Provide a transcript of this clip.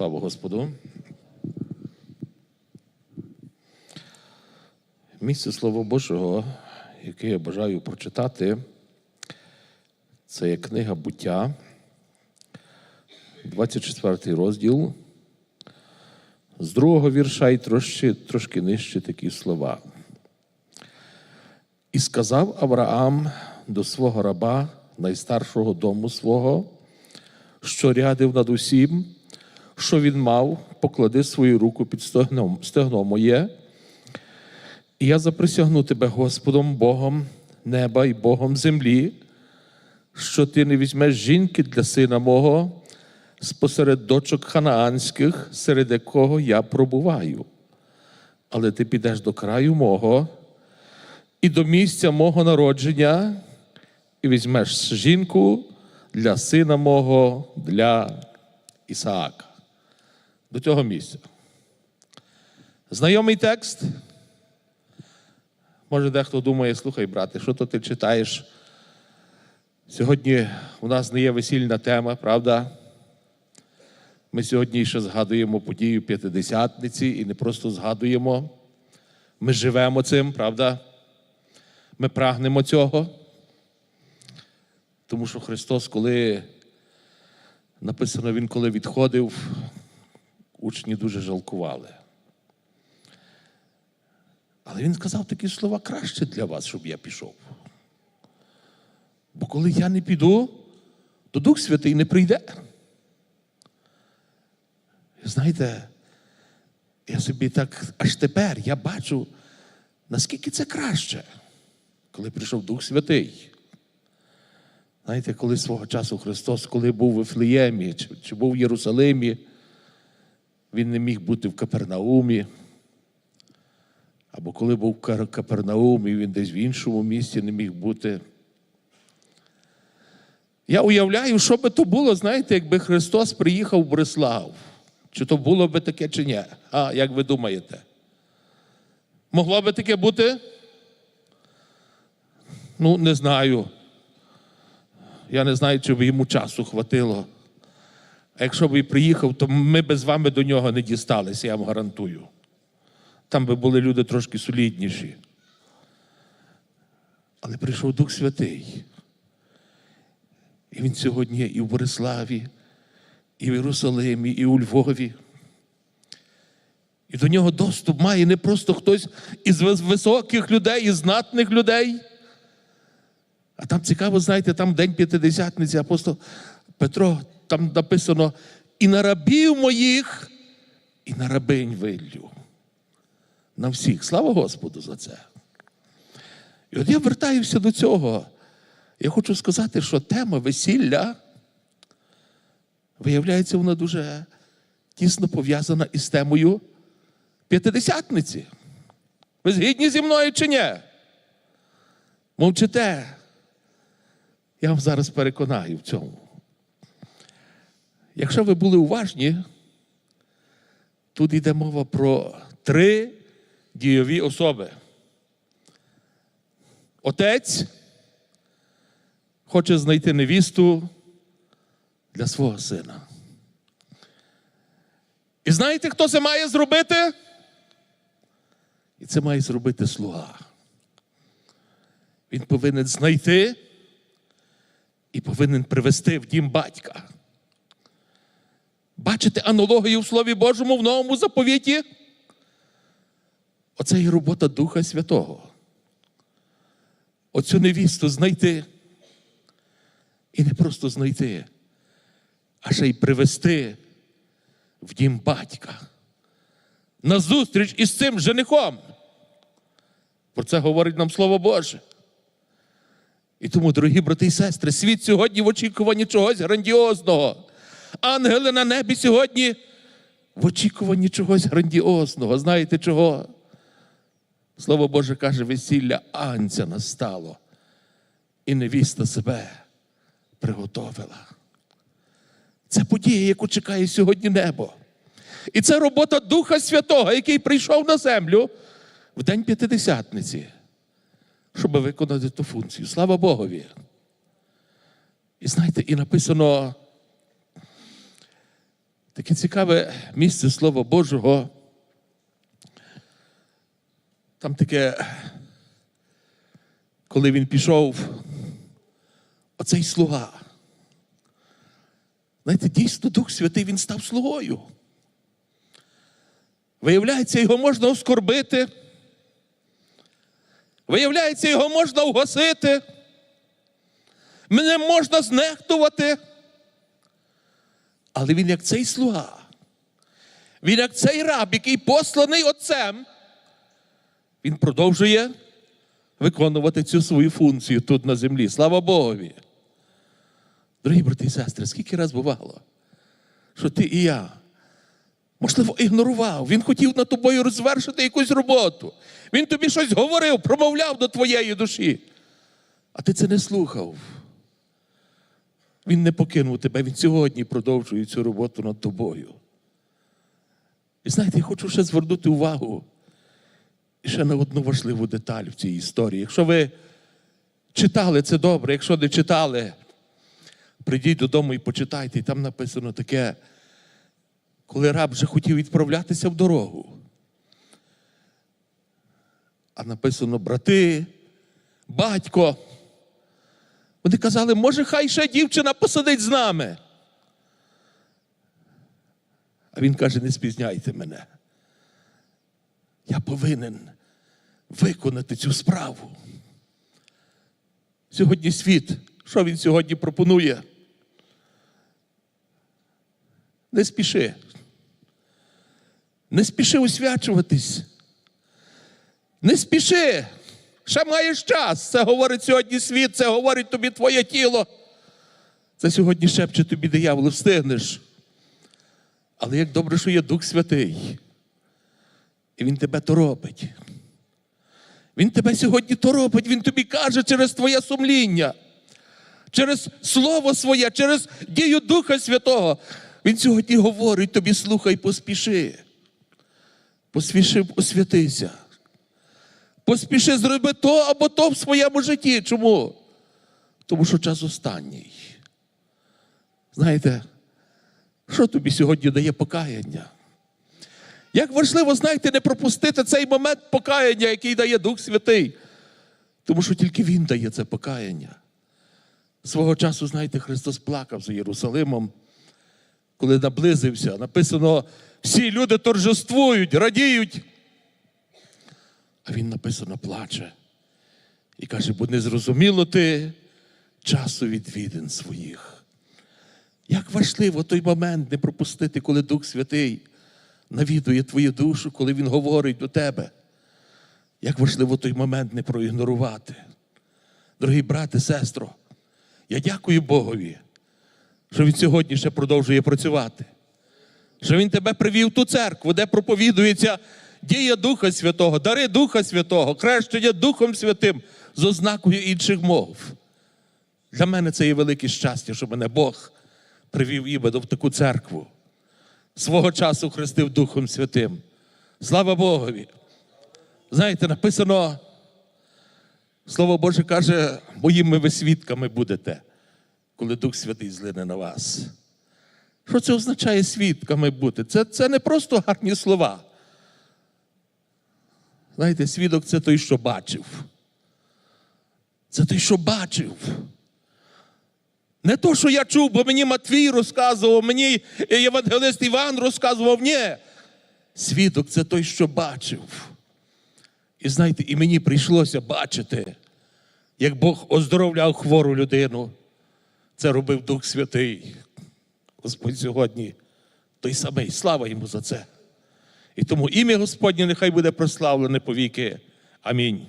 Слава Господу. Місце Слова Божого, яке я бажаю прочитати, це є книга буття, 24 розділ. З другого вірша і трошки, трошки нижче такі слова. І сказав Авраам до свого раба, найстаршого дому свого, що рядив над усім, що він мав, поклади свою руку під стегно, стегно моє, і я заприсягну тебе Господом Богом неба і Богом землі, що ти не візьмеш жінки для сина мого спосеред дочок ханаанських, серед якого я пробуваю. Але ти підеш до краю мого і до місця мого народження, і візьмеш жінку для сина мого, для Ісаака. До цього місця. Знайомий текст. Може, дехто думає, слухай, брате, що то ти читаєш? Сьогодні у нас не є весільна тема, правда? Ми сьогодні ще згадуємо подію П'ятидесятниці і не просто згадуємо. Ми живемо цим, правда? Ми прагнемо цього. Тому що Христос, коли написано, Він коли відходив, учні дуже жалкували. Але він сказав такі слова краще для вас, щоб я пішов. Бо коли я не піду, то Дух Святий не прийде. Знаєте, я собі так аж тепер я бачу, наскільки це краще, коли прийшов Дух Святий. Знаєте, коли свого часу Христос, коли був в Ефлеємі чи, чи був в Єрусалимі, Він не міг бути в Капернаумі. Або коли був в Капернаумі, він десь в іншому місці не міг бути. Я уявляю, що би то було, знаєте, якби Христос приїхав в Борислав. Чи то було би таке, чи ні? А як ви думаєте? Могло би таке бути? Ну, не знаю. Я не знаю, чи б йому часу хватило. А якщо б і приїхав, то ми б з вами до нього не дісталися, я вам гарантую. Там би були люди трошки солідніші. Але прийшов Дух Святий. І він сьогодні є і в Бориславі, і в Єрусалимі, і у Львові. І до нього доступ має не просто хтось із високих людей, із знатних людей. А там цікаво, знаєте, там День П'ятидесятниці, апостол Петро, там написано: і на рабів моїх, і на рабинь виллю. На всіх. Слава Господу за це. І от я вертаюся до цього. Я хочу сказати, що тема весілля, виявляється, вона дуже тісно пов'язана із темою п'ятидесятниці. Ви згідні зі мною чи ні? Мовчите. Я вам зараз переконаю в цьому. Якщо ви були уважні, тут йде мова про три дійові особи. Отець хоче знайти невісту для свого сина. І знаєте, хто це має зробити? І це має зробити слуга. Він повинен знайти і повинен привести в дім батька. Бачите аналогію в Слові Божому в новому заповіті? Оце і робота Духа Святого. Оцю невісту знайти. І не просто знайти, а ще й привести в дім батька. На зустріч із цим женихом. Про це говорить нам Слово Боже. І тому, дорогі брати і сестри, світ сьогодні в очікуванні чогось грандіозного. Ангели на небі сьогодні в очікуванні чогось грандіозного. Знаєте чого? Слово Боже каже, весілля анця настало, і невіста себе приготовила. Це подія, яку чекає сьогодні небо. І це робота Духа Святого, який прийшов на землю в День П'ятидесятниці, щоб виконати ту функцію. Слава Богові. І знаєте, і написано Таке цікаве місце Слова Божого. Там таке, коли він пішов, оцей слуга. Знаєте, дійсно Дух Святий він став слугою. Виявляється, його можна оскорбити. Виявляється, його можна угасити. Мене можна знехтувати. Але він як цей слуга. Він як цей раб, який посланий отцем, він продовжує виконувати цю свою функцію тут на землі. Слава Богові. Дорогі брати і сестри, скільки раз бувало, що ти і я, можливо, ігнорував. Він хотів над тобою розвершити якусь роботу. Він тобі щось говорив, промовляв до твоєї душі. А ти це не слухав. Він не покинув тебе, він сьогодні продовжує цю роботу над тобою. І знаєте, я хочу ще звернути увагу ще на одну важливу деталь в цій історії. Якщо ви читали це добре, якщо не читали, прийдіть додому і почитайте, і там написано таке, коли раб вже хотів відправлятися в дорогу. А написано брати, батько. Вони казали, може, хай ще дівчина посадить з нами. А він каже: не спізняйте мене. Я повинен виконати цю справу. Сьогодні світ, що він сьогодні пропонує? Не спіши. Не спіши освячуватись. Не спіши. Ще маєш час. Це говорить сьогодні світ, це говорить тобі твоє тіло. Це сьогодні шепче тобі диявол, встигнеш. Але як добре, що є Дух Святий. І Він тебе торопить. Він тебе сьогодні торопить, Він тобі каже через твоє сумління, через Слово своє, через дію Духа Святого. Він сьогодні говорить тобі, слухай, поспіши. Поспіши, освятися. Поспіши зроби то або то в своєму житті. Чому? Тому що час останній. Знаєте, що тобі сьогодні дає покаяння? Як важливо, знаєте, не пропустити цей момент покаяння, який дає Дух Святий. Тому що тільки Він дає це покаяння. Свого часу, знаєте, Христос плакав за Єрусалимом, коли наблизився. Написано, всі люди торжествують, радіють. А він написано плаче. І каже, бо не зрозуміло ти часу відвідин своїх. Як важливо той момент не пропустити, коли Дух Святий навідує твою душу, коли Він говорить до тебе. Як важливо той момент не проігнорувати. Дорогі брати, сестро, я дякую Богові, що Він сьогодні ще продовжує працювати. Що Він тебе привів в ту церкву, де проповідується дія Духа Святого, дари Духа Святого, хрещення Духом Святим з ознакою інших мов. Для мене це є велике щастя, що мене Бог привів іменно в таку церкву. Свого часу хрестив Духом Святим. Слава Богові! Знаєте, написано, Слово Боже каже, моїми ви свідками будете, коли Дух Святий злине на вас. Що це означає свідками бути? Це, це не просто гарні слова. Знаєте, свідок це той, що бачив. Це той, що бачив. Не то, що я чув, бо мені Матвій розказував, мені Євангелист Іван розказував. Ні. Свідок це той, що бачив. І знаєте, і мені прийшлося бачити, як Бог оздоровляв хвору людину. Це робив Дух Святий. Господь сьогодні той самий. Слава йому за це. І тому ім'я Господнє нехай буде прославлене повіки. Амінь.